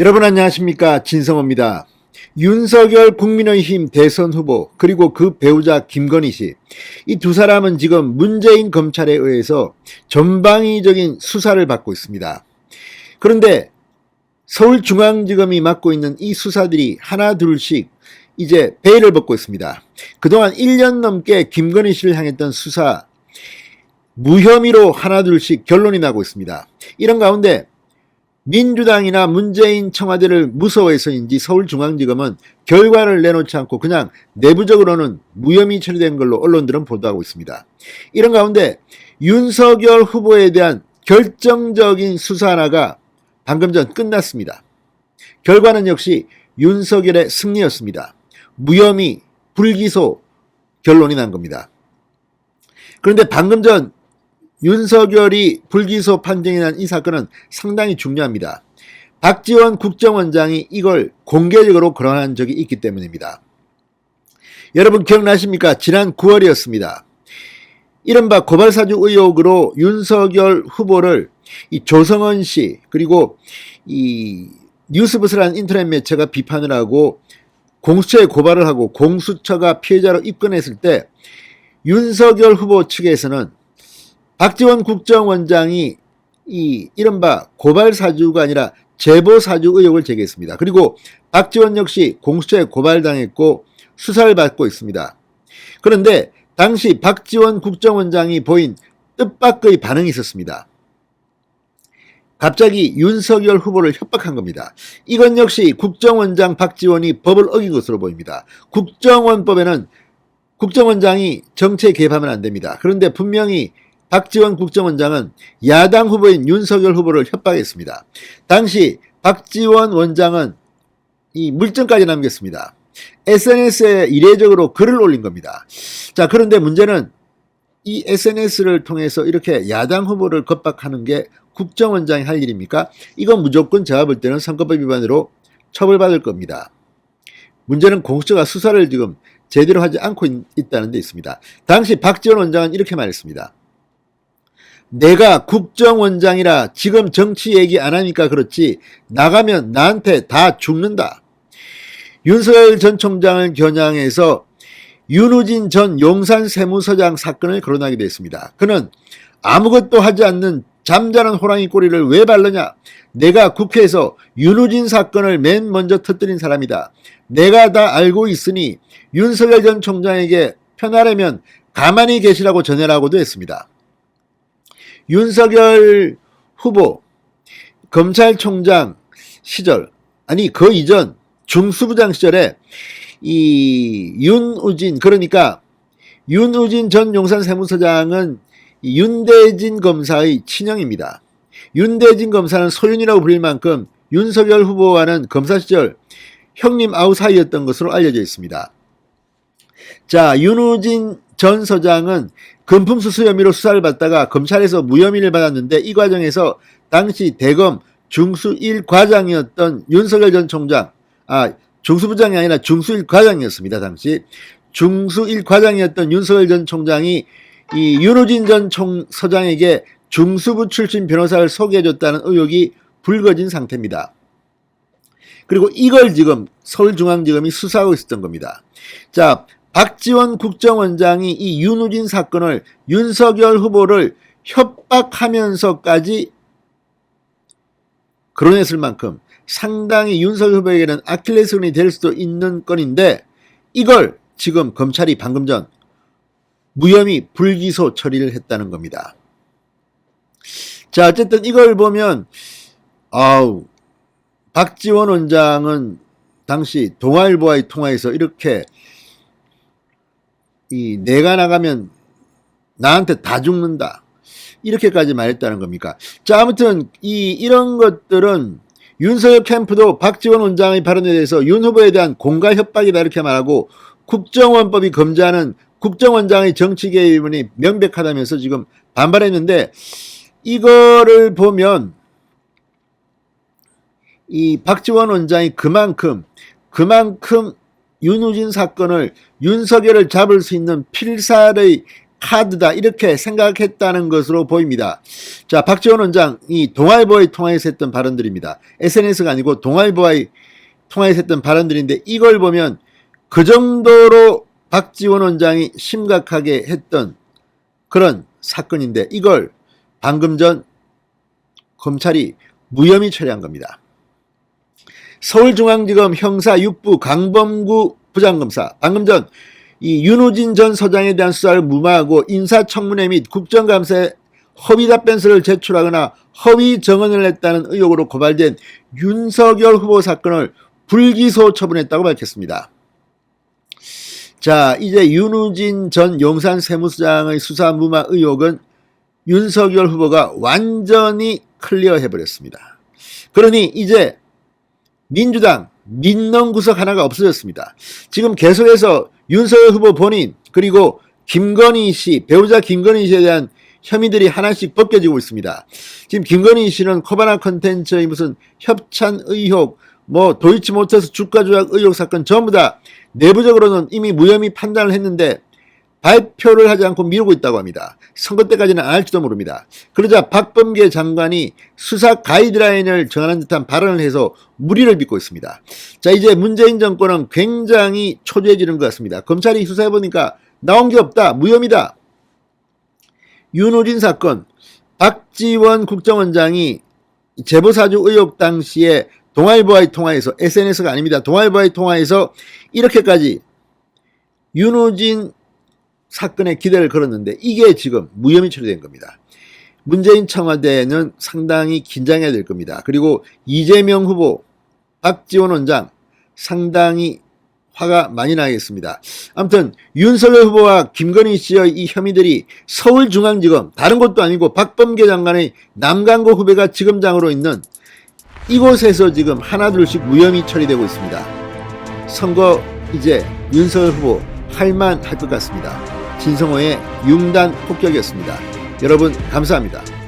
여러분 안녕하십니까 진성호입니다. 윤석열 국민의힘 대선 후보 그리고 그 배우자 김건희 씨 이 두 사람은 지금 문재인 검찰에 의해서 전방위적인 수사를 받고 있습니다. 그런데 서울중앙지검이 맡고 있는 이 수사들이 하나 둘씩 이제 베일을 벗고 있습니다. 그동안 1년 넘게 김건희 씨를 향했던 수사 무혐의로 하나 둘씩 결론이 나고 있습니다. 이런 가운데 민주당이나 문재인 청와대를 무서워해서인지 서울중앙지검은 결과를 내놓지 않고 그냥 내부적으로는 무혐의 처리된 걸로 언론들은 보도하고 있습니다. 이런 가운데 윤석열 후보에 대한 결정적인 수사 하나가 방금 전 끝났습니다. 결과는 역시 윤석열의 승리였습니다. 무혐의, 불기소 결론이 난 겁니다. 그런데 방금 전 윤석열이 불기소 판정이 난 이 사건은 상당히 중요합니다. 박지원 국정원장이 이걸 공개적으로 거론한 적이 있기 때문입니다. 여러분 기억나십니까? 지난 9월이었습니다. 이른바 고발사주 의혹으로 윤석열 후보를 이 조성은 씨 그리고 이 뉴스부스라는 인터넷 매체가 비판을 하고 공수처에 고발을 하고 공수처가 피해자로 입건했을 때 윤석열 후보 측에서는 박지원 국정원장이 이 이른바 고발 사주가 아니라 제보 사주 의혹을 제기했습니다. 그리고 박지원 역시 공수처에 고발당했고 수사를 받고 있습니다. 그런데 당시 박지원 국정원장이 보인 뜻밖의 반응이 있었습니다. 갑자기 윤석열 후보를 협박한 겁니다. 이건 역시 국정원장 박지원이 법을 어긴 것으로 보입니다. 국정원법에는 국정원장이 정치에 개입하면 안 됩니다. 그런데 분명히 박지원 국정원장은 야당 후보인 윤석열 후보를 협박했습니다. 당시 박지원 원장은 이 물증까지 남겼습니다. SNS에 이례적으로 글을 올린 겁니다. 자, 그런데 문제는 이 SNS를 통해서 이렇게 야당 후보를 겁박하는 게 국정원장이 할 일입니까? 이건 무조건 제가 볼 때는 선거법 위반으로 처벌받을 겁니다. 문제는 공수처가 수사를 지금 제대로 하지 않고 있, 다는 데 있습니다. 당시 박지원 원장은 이렇게 말했습니다. 내가 국정원장이라 지금 정치 얘기 안 하니까 그렇지 나가면 나한테 다 죽는다. 윤석열 전 총장을 겨냥해서 윤우진 전 용산 세무서장 사건을 거론하기도 했습니다. 그는 아무것도 하지 않는 잠자는 호랑이 꼬리를 왜 바르냐? 내가 국회에서 윤우진 사건을 맨 먼저 터뜨린 사람이다. 내가 다 알고 있으니 윤석열 전 총장에게 편하려면 가만히 계시라고 전해라고도 했습니다. 윤석열 후보 검찰총장 시절 아니 그 이전 중수부장 시절에 이 윤우진 그러니까 윤우진 전 용산 세무서장은 윤대진 검사의 친형입니다. 윤대진 검사는 소윤이라고 불릴 만큼 윤석열 후보와는 검사 시절 형님 아우 사이였던 것으로 알려져 있습니다. 자, 윤우진 전 서장은 금품 수수 혐의로 수사를 받다가 검찰에서 무혐의를 받았는데 이 과정에서 당시 대검 중수 1 과장이었던 윤석열 전 총장, 아, 중수부장이 아니라 중수 1 과장이었습니다. 당시 중수 1 과장이었던 윤석열 전 총장이 이 윤호진 전 총, 서장에게 중수부 출신 변호사를 소개해줬다는 의혹이 불거진 상태입니다. 그리고 이걸 지금 서울중앙지검이 수사하고 있었던 겁니다. 자, 박지원 국정원장이 이 윤우진 사건을 윤석열 후보를 협박하면서까지 거론했을 만큼 상당히 윤석열 후보에게는 아킬레스건이 될 수도 있는 건인데 이걸 지금 검찰이 방금 전 무혐의 불기소 처리를 했다는 겁니다. 자, 어쨌든 이걸 보면 아우 박지원 원장은 당시 동아일보와의 통화에서 이렇게 이 내가 나가면 나한테 다 죽는다. 이렇게까지 말했다는 겁니까? 자, 아무튼 이 이런 것들은 윤석열 캠프도 박지원 원장의 발언에 대해서 윤 후보에 대한 공갈 협박이다 이렇게 말하고 국정원법이 금지하는 국정원장의 정치 개입이 명백하다면서 지금 반발했는데 이거를 보면 이 박지원 원장이 그만큼 그만큼 윤우진 사건을 윤석열을 잡을 수 있는 필살의 카드다 이렇게 생각했다는 것으로 보입니다. 자 박지원 원장이 동아일보의 통화에서 했던 발언들입니다. SNS가 아니고 동아일보와의 통화에서 했던 발언들인데 이걸 보면 그 정도로 박지원 원장이 심각하게 했던 그런 사건인데 이걸 방금 전 검찰이 무혐의 처리한 겁니다. 서울중앙지검 형사 6부 강범구 부장검사 방금 전 이 윤우진 전 서장에 대한 수사를 무마하고 인사청문회 및 국정감사에 허위 답변서를 제출하거나 허위 정언을 했다는 의혹으로 고발된 윤석열 후보 사건을 불기소 처분했다고 밝혔습니다. 자, 이제 윤우진 전 용산 세무서장의 수사 무마 의혹은 윤석열 후보가 완전히 클리어해버렸습니다. 그러니 이제 민주당 민능 구석 하나가 없어졌습니다. 지금 계속해서 윤석열 후보 본인 그리고 김건희 씨 배우자 김건희 씨에 대한 혐의들이 하나씩 벗겨지고 있습니다. 지금 김건희 씨는 코바나 컨텐츠의 무슨 협찬 의혹, 뭐 도이치모터스 주가 조작 의혹 사건 전부 다 내부적으로는 이미 무혐의 판단을 했는데 발표를 하지 않고 미루고 있다고 합니다. 선거 때까지는 안 할지도 모릅니다. 그러자 박범계 장관이 수사 가이드라인을 정하는 듯한 발언을 해서 무리를 빚고 있습니다. 자, 이제 문재인 정권은 굉장히 초조해지는 것 같습니다. 검찰이 수사해보니까 나온 게 없다. 무혐의다. 윤우진 사건, 박지원 국정원장이 제보사주 의혹 당시에 동아일보와의 통화에서 SNS가 아닙니다. 동아일보와의 통화에서 이렇게까지 윤우진 사건에 기대를 걸었는데 이게 지금 무혐의 처리된 겁니다. 문재인 청와대는 상당히 긴장해야 될 겁니다. 그리고 이재명 후보, 박지원 원장 상당히 화가 많이 나겠습니다. 아무튼 윤석열 후보와 김건희 씨의 이 혐의들이 서울중앙지검 다른 곳도 아니고 박범계 장관의 남강구 후배가 지검장으로 있는 이곳에서 지금 하나둘씩 무혐의 처리되고 있습니다. 선거 이제 윤석열 후보 할만 할 것 같습니다. 진성호의 융단 폭격이었습니다. 여러분 감사합니다.